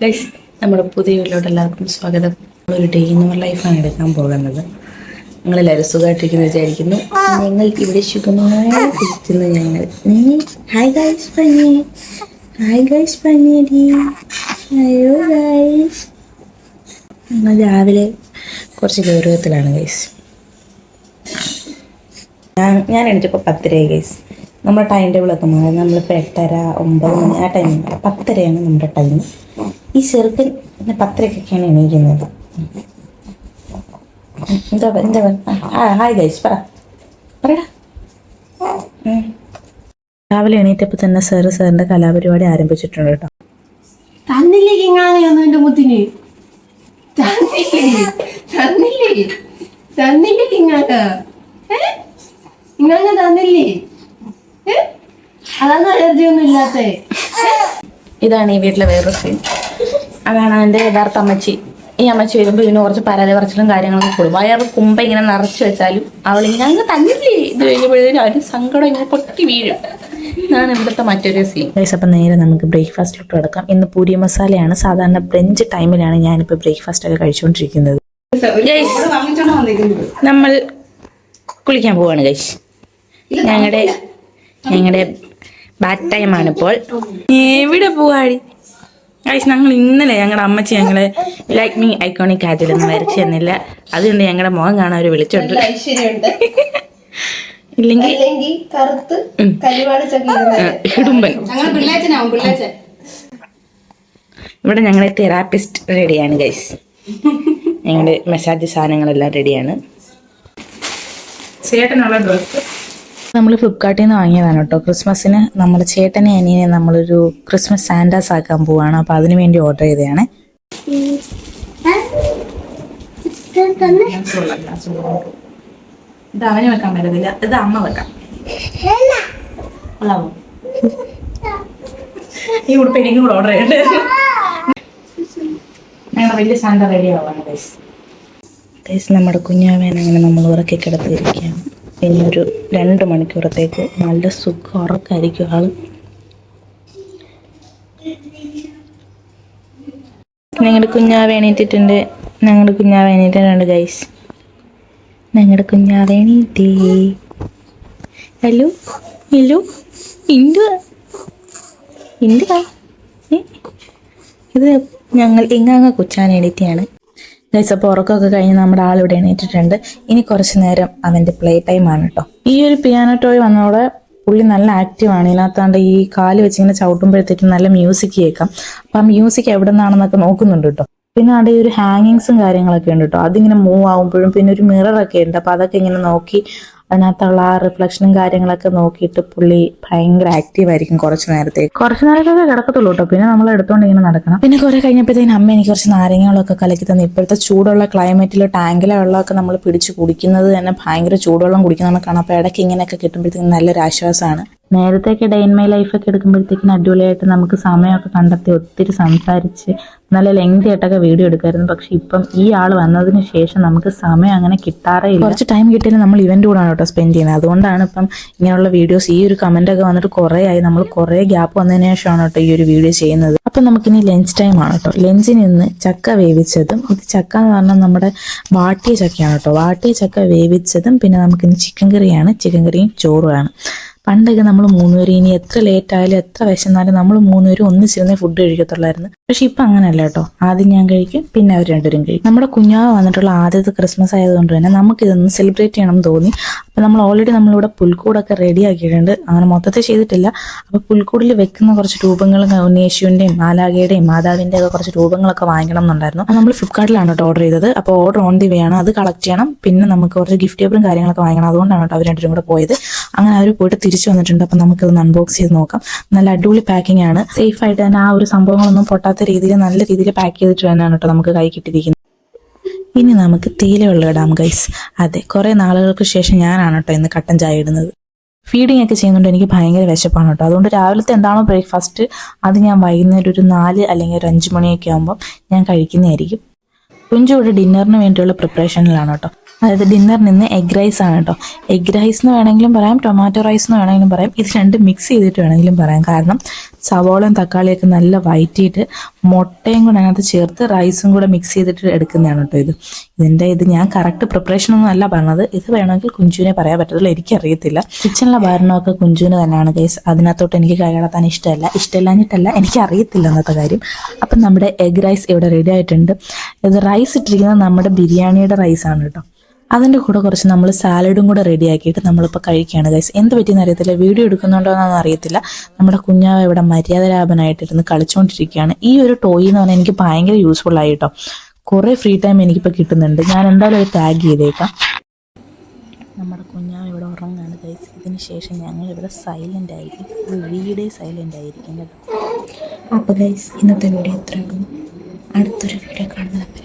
Guys നമ്മുടെ പുതിയ വീട്ടിലോട്ട് എല്ലാവർക്കും സ്വാഗതം. ഒരു ഡേ ഇൻ അവർ ലൈഫാണ് എടുക്കാൻ പോകുന്നത്. നിങ്ങളെല്ലാവരും സുഖമായിട്ടിരിക്കുന്നു വിചാരിക്കുന്നു. ഞങ്ങൾ ഇവിടെ സുഖമായിട്ടിരിക്കുന്നു ഞങ്ങൾ. ഹായ് ഗൈസ് പനി. ഹായ് ഗൈസ് പനിയടി. ഹലോ ഗൈസ് ഞങ്ങൾ രാവിലെ കുറച്ച് ഗൗരവത്തിലാണ് ഗൈസ് ഞാൻ ഞാൻ എണീറ്റപ്പോൾ പത്തരയായി ഗൈസ് നമ്മുടെ ടൈം ടേബിളൊക്കെ മാറി. നമ്മളിപ്പോൾ എട്ടര ഒമ്പത് മണി ആ ടൈം പത്തരയാണ് നമ്മുടെ ടൈം ഈ ചെറുക്കൻ പിന്നെ പത്തരക്കൊക്കെയാണ് എണീക്കുന്നത്. എന്താ എന്താ ആ ഹായ് ഗൈസ് പറ. പറയടാ. രാവിലെ എണീറ്റപ്പോൾ തന്നെ സാറ് സാറിന്റെ കലാപരിപാടി ആരംഭിച്ചിട്ടുണ്ട് കേട്ടോ. തന്നില്ലേ കിങ്ങാനെയൊന്നും എന്റെ മുത്തിന്? തന്നില്ലേ? തന്നില്ലേ? തന്നില്ലേ കിങ്ങാക്ക ഏ? കിങ്ങാങ്ക തന്നില്ലേ? അതാണ് അലർജി ഒന്നും ഇല്ലാത്ത ഇതാണ് ഈ വീട്ടിലെ വേറൊരു സീൻ അതാണ് എന്റെ യഥാർത്ഥ അമ്മച്ചി. ഈ അമ്മച്ചി വരുമ്പോൾ ഇതിന് കുറച്ച് പരാതി പറച്ചിലും കാര്യങ്ങളൊക്കെ കൂടും. വയറ് കുമ്പ ഇങ്ങനെ നിറച്ച് വെച്ചാലും അവൾ ഇങ്ങനെ അങ്ങ് തന്നില്ലേ ഇത് കഴിഞ്ഞപ്പോഴത്തേനും അതിന് സങ്കടം ഇങ്ങനെ പൊട്ടി വീഴും. ഇതാണ് ഇവിടുത്തെ മറ്റൊരു സീൻ ഗൈസ് അപ്പം നേരെ നമുക്ക് ബ്രേക്ക്ഫാസ്റ്റിലോട്ട് കിടക്കാം. ഇന്ന് പൂരി മസാലയാണ്. സാധാരണ ബ്രഞ്ച് ടൈമിലാണ് ഞാനിപ്പോൾ ബ്രേക്ക്ഫാസ്റ്റ് ഒക്കെ കഴിച്ചുകൊണ്ടിരിക്കുന്നത്. നമ്മൾ കുളിക്കാൻ പോവാണ് ഗൈസ് ഞങ്ങളുടെ ഞങ്ങളുടെ ബാറ്റ് ടൈമാണ് ഇപ്പോൾ എവിടെ പോവാടി? ഗൈസ് ഞങ്ങൾ ഇന്നലെ ഞങ്ങളുടെ അമ്മച്ചി ഞങ്ങളെ ലൈക്ക് മീ ഐക്കോണിക് കാറ്റിലൊന്നും വരച്ചു തന്നില്ല. അതുകൊണ്ട് ഞങ്ങളുടെ മുഖം കാണാൻ അവർ വിളിച്ചുണ്ട് ഇല്ലെങ്കിൽ പിള്ളേച്ചൻ. ഇവിടെ ഞങ്ങളെ തെറാപ്പിസ്റ്റ് റെഡിയാണ് ഗൈസ് ഞങ്ങളുടെ മസാജ് സാധനങ്ങളെല്ലാം റെഡിയാണ്. ചേട്ടനുള്ള ഡ്രസ്സ് നമ്മൾ ഫ്ലിപ്കാർട്ടിൽ നിന്ന് വാങ്ങിയതാണ് കേട്ടോ. ക്രിസ്മസിന് നമ്മൾ ചേട്ടനെ അനിയനെ നമ്മളൊരു ക്രിസ്മസ് സാൻഡാസ് ആക്കാൻ പോവാണ്. അപ്പോൾ അതിനു വേണ്ടി ഓർഡർ ചെയ്തതാണ്. ഇത് അവന് വെക്കാൻ പറ്റത്തില്ല. ഇത് അമ്മ വെക്കാം. ഈ ഉടുപ്പ് എനിക്കും കൂടെ ഓർഡർ ചെയ്യണ്ടായിരുന്നു ഞങ്ങളുടെ വലിയ സാൻഡ റെഡി ആവാണ് നമ്മുടെ കുഞ്ഞാവേനെ അങ്ങനെ നമ്മൾ ഉറക്കി കിടത്തിയിരിക്കുകയാണ് ഇനി ഒരു രണ്ട് മണിക്കൂറത്തേക്ക് നല്ല സുഖം ഉറക്കായിരിക്കും ആൾ ഞങ്ങളുടെ കുഞ്ഞാവ് എണീറ്റിട്ടുണ്ട്. ഞങ്ങളുടെ കുഞ്ഞാവ് എണീറ്റിട്ടുണ്ട് ഗൈസ് ഞങ്ങളുടെ കുഞ്ഞാവ് എണീറ്റേ. ഹലോ? ഹലോ? എന്തുവാ എന്തുവാ? ഇത് ഞങ്ങൾ ഇങ്ങാങ്ങ കൊച്ചാൻ എണീറ്റിയാണ്. ഗൈസ് അപ്പോൾ ഉറക്കമൊക്കെ കഴിഞ്ഞ് നമ്മുടെ ആൾ ഇവിടെ എണീറ്റിട്ടുണ്ട്. ഇനി കുറച്ച് നേരം അവന്റെ പ്ലേ ടൈം ആണ് കേട്ടോ ഈ ഒരു പിയാനോ ടോയ് വന്നതോടെ പുള്ളി നല്ല ആക്റ്റീവ് ആണ്. ഇതിനകത്താണ്ട് ഈ കാൽ വെച്ചിങ്ങനെ ചവിട്ടുമ്പോഴത്തേക്കും നല്ല മ്യൂസിക് കേൾക്കാം. അപ്പം ആ മ്യൂസിക് എവിടെ നിന്നാണെന്നൊക്കെ നോക്കുന്നുണ്ട് കേട്ടോ പിന്നെ അവിടെ ഈ ഒരു ഹാങ്ങിങ്സും കാര്യങ്ങളൊക്കെ ഉണ്ട് കേട്ടോ അതിങ്ങനെ മൂവ് ആകുമ്പോഴും പിന്നെ ഒരു മിററൊക്കെ ഉണ്ട്. അപ്പം അതൊക്കെ ഇങ്ങനെ നോക്കി അതിനകത്തുള്ള ആ റിഫ്ലക്ഷനും കാര്യങ്ങളൊക്കെ നോക്കിയിട്ട് പുള്ളി ഭയങ്കര ആക്റ്റീവ് ആയിരിക്കും കുറച്ച് നേരത്തേക്ക് കുറച്ച് നേരത്തേക്ക് കിടക്കത്തുള്ളൂ കേട്ടോ പിന്നെ നമ്മൾ എടുത്തോണ്ട് ഇങ്ങനെ നടക്കണം. പിന്നെ കുറെ കഴിഞ്ഞപ്പോഴത്തേക്കും അമ്മ എനിക്ക് കുറച്ച് നാരങ്ങകളൊക്കെ കലക്കി തന്നു. ഇപ്പോഴത്തെ ചൂടുള്ള ക്ലൈമറ്റിൽ ടാങ്കിലെ വെള്ളമൊക്കെ നമ്മൾ പിടിച്ച് കുടിക്കുന്നത് തന്നെ ഭയങ്കര ചൂടുവെള്ളം കുടിക്കുന്ന കാണാം. അപ്പോൾ ഇടയ്ക്ക് ഇങ്ങനെയൊക്കെ കിട്ടുമ്പോഴത്തേക്കും നല്ലൊരു ആശ്വാസമാണ്. നേരത്തെയൊക്കെ ഡേ ഇൻ മൈ ലൈഫ് ഒക്കെ എടുക്കുമ്പോഴത്തേക്കും അടിപൊളിയായിട്ട് നമുക്ക് സമയമൊക്കെ കണ്ടെത്തി ഒത്തിരി സംസാരിച്ച് നല്ല ലെങ്തി ആയിട്ടൊക്കെ വീഡിയോ എടുക്കായിരുന്നു. പക്ഷെ ഇപ്പം ഈ ആൾ വന്നതിന് ശേഷം നമുക്ക് സമയം അങ്ങനെ കിട്ടാറേ ഇല്ല. കുറച്ച് ടൈം കിട്ടിയാലും നമ്മൾ ഇവന്റ് കൂടാണ് കേട്ടോ സ്പെൻഡ് ചെയ്യുന്നത്. അതുകൊണ്ടാണ് ഇപ്പം ഇങ്ങനെയുള്ള വീഡിയോസ് ഈ ഒരു കമന്റ് ഒക്കെ വന്നിട്ട് കുറേ ആയി. നമ്മൾ കുറേ ഗ്യാപ്പ് വന്നതിന് ശേഷമാണ് കേട്ടോ ഈ ഒരു വീഡിയോ ചെയ്യുന്നത്. അപ്പം നമുക്കിനി ലഞ്ച് ടൈം ആണ് കേട്ടോ. ലഞ്ചിന് ഇന്ന് ചക്ക വേവിച്ചതും ഇത് ചക്ക എന്ന് പറഞ്ഞാൽ നമ്മുടെ വാട്ടിയ ചക്കയാണ് കേട്ടോ. വാട്ടിയ ചക്ക വേവിച്ചതും പിന്നെ നമുക്കിന്ന് ചിക്കൻ കറിയാണ് ചിക്കൻ കറിയും ചോറുമാണ് പണ്ടൊക്കെ നമ്മൾ മൂന്നുപേരും ഇനി എത്ര ലേറ്റ് ആയാലും എത്ര വിശന്നാലും നമ്മൾ മൂന്നുപേരും ഒന്നിച്ചിരുന്നേ ഫുഡ് കഴിക്കത്തുള്ളായിരുന്നു. പക്ഷെ ഇപ്പം അങ്ങനെയല്ല കേട്ടോ. ആദ്യം ഞാൻ കഴിക്കും പിന്നെ അവർ രണ്ടുപേരും കഴിക്കും. നമ്മുടെ കുഞ്ഞാവ് വന്നിട്ടുള്ള ആദ്യത്തെ ക്രിസ്മസ് ആയതുകൊണ്ട് തന്നെ നമുക്കിതൊന്ന് സെലിബ്രേറ്റ് ചെയ്യണം തോന്നി. അപ്പം നമ്മൾ ഓൾറെഡി നമ്മളിവിടെ പുൽക്കൂടൊക്കെ റെഡി ആക്കിയിട്ടുണ്ട്. അങ്ങനെ മൊത്തത്തിൽ ചെയ്തിട്ടില്ല. അപ്പോൾ പുൽക്കൂടിൽ വെക്കുന്ന കുറച്ച് രൂപങ്ങളും ഉണ്ണേശുവിന്റെയും മാലാകയുടെയും മാതാവിന്റെ ഒക്കെ കുറച്ച് രൂപങ്ങളൊക്കെ വാങ്ങിക്കണം എന്നുണ്ടായിരുന്നു. നമ്മൾ ഫ്ലിപ്കാർട്ടിലാണ് കേട്ടോ ഓർഡർ ചെയ്തത്. അപ്പോൾ ഓർഡർ ഓൺ ദി വേ ആണ്. അത് കളക്ട് ചെയ്യണം. പിന്നെ നമുക്ക് കുറച്ച് ഗിഫ്റ്റ് പേപ്പറും കാര്യങ്ങളൊക്കെ വാങ്ങിക്കണം. അതുകൊണ്ടാണ് കേട്ടോ അവർ രണ്ടുപേരും കൂടെ പോയത്. അങ്ങനെ അവർ പോയിട്ട് തിരിച്ചു വന്നിട്ടുണ്ട്. അപ്പം നമുക്കത് അൺബോക്സ് ചെയ്ത് നോക്കാം. നല്ല അടിപൊളി പാക്കിംഗ് ആണ്. സേഫ് ആയിട്ട് തന്നെ ആ ഒരു സംഭവങ്ങളൊന്നും പൊട്ടാത്ത രീതിയിൽ നല്ല രീതിയിൽ പാക്ക് ചെയ്തിട്ട് തന്നെയാണ് കേട്ടോ നമുക്ക് കൈ കിട്ടിയിരിക്കുന്നത്. ഇനി നമുക്ക് തേയിലവെള്ളം ഇടാം ഗൈസ് അതെ കുറെ നാളുകൾക്ക് ശേഷം ഞാനാണ് കേട്ടോ ഇന്ന് കട്ടൻ ചായ ഇടുന്നത്. ഫീഡിങ് ഒക്കെ ചെയ്യുന്നുണ്ട് എനിക്ക് ഭയങ്കര വിശപ്പാണ് കേട്ടോ. അതുകൊണ്ട് രാവിലത്തെ എന്താണോ ബ്രേക്ക്ഫാസ്റ്റ് അത് ഞാൻ വൈകുന്നേരം ഒരു നാല് അല്ലെങ്കിൽ ഒരു അഞ്ച് മണിയൊക്കെ ആകുമ്പോൾ ഞാൻ കഴിക്കുന്നതായിരിക്കും. കുഞ്ചു ഇവിടെ ഡിന്നറിന് വേണ്ടിയുള്ള പ്രിപ്പറേഷനിലാണ് കേട്ടോ. അതായത് ഡിന്നറിന് ഇന്ന് എഗ് റൈസ് ആണ് കേട്ടോ എഗ് റൈസ് എന്ന് വേണമെങ്കിലും പറയാം ടൊമാറ്റോ റൈസ് എന്ന് വേണമെങ്കിലും പറയാം. ഇത് രണ്ട് മിക്സ് ചെയ്തിട്ട് വേണമെങ്കിലും പറയാം. കാരണം സവോളയും തക്കാളിയൊക്കെ നല്ല വയറ്റിയിട്ട് മുട്ടയും കൂടെ അതിനകത്ത് ചേർത്ത് റൈസും കൂടെ മിക്സ് ചെയ്തിട്ട് എടുക്കുന്നതാണ് കേട്ടോ ഇത്. ഇതിന്റെ ഇത് ഞാൻ കറക്റ്റ് പ്രിപ്പറേഷൻ ഒന്നും അല്ല പറഞ്ഞത്. ഇത് വേണമെങ്കിൽ കുഞ്ചുവിനെ പറയാൻ പറ്റത്തുള്ളൂ എനിക്കറിയത്തില്ല. കിച്ചണിലെ ഭരണമൊക്കെ കുഞ്ചുവിന് തന്നെയാണ് കേസ് അതിനകത്തോട്ട് എനിക്ക് കൈകടത്താൻ ഇഷ്ടമല്ല. ഇഷ്ടമില്ലാഞ്ഞിട്ടല്ല എനിക്കറിയത്തില്ല എന്നത്തെ കാര്യം. അപ്പം നമ്മുടെ എഗ് റൈസ് ഇവിടെ റെഡി ആയിട്ടുണ്ട്. ഇത് റൈസ് ഇട്ടിരിക്കുന്നത് നമ്മുടെ ബിരിയാണിയുടെ റൈസാണ് കേട്ടോ അതിന്റെ കൂടെ കുറച്ച് നമ്മൾ സാലഡും കൂടെ റെഡിയാക്കിയിട്ട് നമ്മളിപ്പോൾ കഴിക്കുകയാണ്. ഗൈസ് എന്ത് പറ്റിയെന്ന് അറിയത്തില്ല. വീഡിയോ എടുക്കുന്നുണ്ടോ എന്നൊന്നും അറിയത്തില്ല. നമ്മുടെ കുഞ്ഞാവ് ഇവിടെ മര്യാദരാപനായിട്ടിരുന്ന് കളിച്ചുകൊണ്ടിരിക്കുകയാണ് ഈ ഒരു ടോയ് എന്ന് പറഞ്ഞാൽ എനിക്ക് ഭയങ്കര യൂസ്ഫുൾ ആയിട്ടോ കുറേ ഫ്രീ ടൈം എനിക്കിപ്പോൾ കിട്ടുന്നുണ്ട്. ഞാൻ എന്തായാലും ഒരു ടാഗ് ചെയ്തേക്കാം. നമ്മുടെ കുഞ്ഞാവ് ഇവിടെ ഉറങ്ങാണ്. ഗൈസ് ഇതിന് ശേഷം ഞങ്ങൾ ഇവിടെ സൈലന്റ് ആയിരിക്കും. ഫുൾ വീടേ സൈലന്റ് ആയിരിക്കും കേട്ടോ. അപ്പോൾ ഗൈസ് ഇന്നത്തെ വീഡിയോ ഇത്രയുള്ളൂ അടുത്തൊരു വീഡിയോ കാണുന്നവരെ